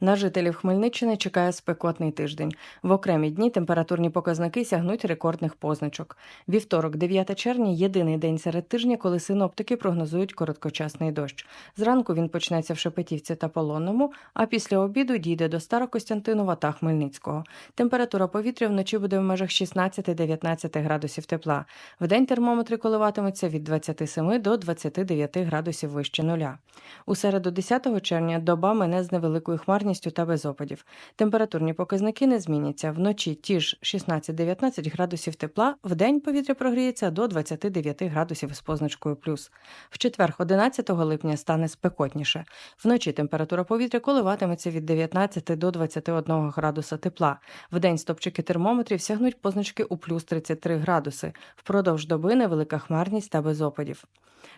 На жителів Хмельниччини чекає спекотний тиждень. В окремі дні температурні показники сягнуть рекордних позначок. Вівторок, 9 червня, єдиний день серед тижня, коли синоптики прогнозують короткочасний дощ. Зранку він почнеться в Шепетівці та Полонному, а після обіду дійде до Старокостянтинова та Хмельницького. Температура повітря вночі буде в межах 16-19 градусів тепла. Вдень термометри коливатимуться від 27 до 29 градусів вище нуля. У середу 10 червня доба мине з невеликою хмарністю та без опадів. Температурні показники не зміняться. Вночі ті ж 16-19 градусів тепла, вдень повітря прогріється до 29 градусів з позначкою плюс. В четвер, 11 липня, стане спекотніше. Вночі температура повітря коливатиметься від 19 до 21 градуса тепла. Вдень стопчики термометрів сягнуть позначки у плюс 33 градуси. Впродовж доби невелика хмарність та без опадів.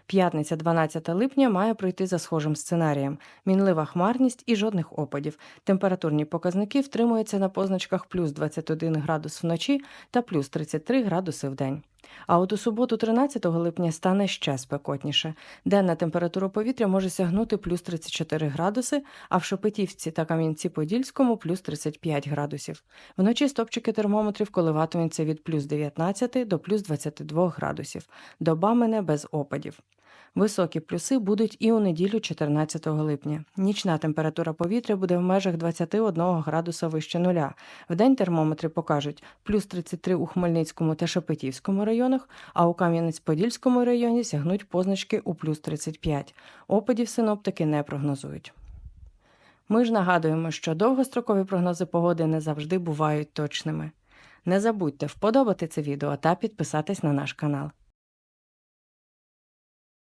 П'ятниця, 12 липня, має пройти за схожим сценарієм: мінлива хмарність і жодних опадів. Температурні показники втримуються на позначках плюс 21 градус вночі та плюс 33 градуси вдень. А от у суботу, 13 липня, стане ще спекотніше. Денна температура повітря може сягнути плюс 34 градуси, а в Шепетівці та Кам'янці-Подільському плюс 35 градусів. Вночі стопчики термометрів коливатимуться від плюс 19 до плюс 22 градусів. Доба мене без опадів. Високі плюси будуть і у неділю 14 липня. Нічна температура повітря буде в межах 21 градуса вище нуля. Вдень термометри покажуть плюс 33 у Хмельницькому та Шепетівському районах, а у Кам'янець-Подільському районі сягнуть позначки у плюс 35. Опадів синоптики не прогнозують. Ми ж нагадуємо, що довгострокові прогнози погоди не завжди бувають точними. Не забудьте вподобати це відео та підписатись на наш канал.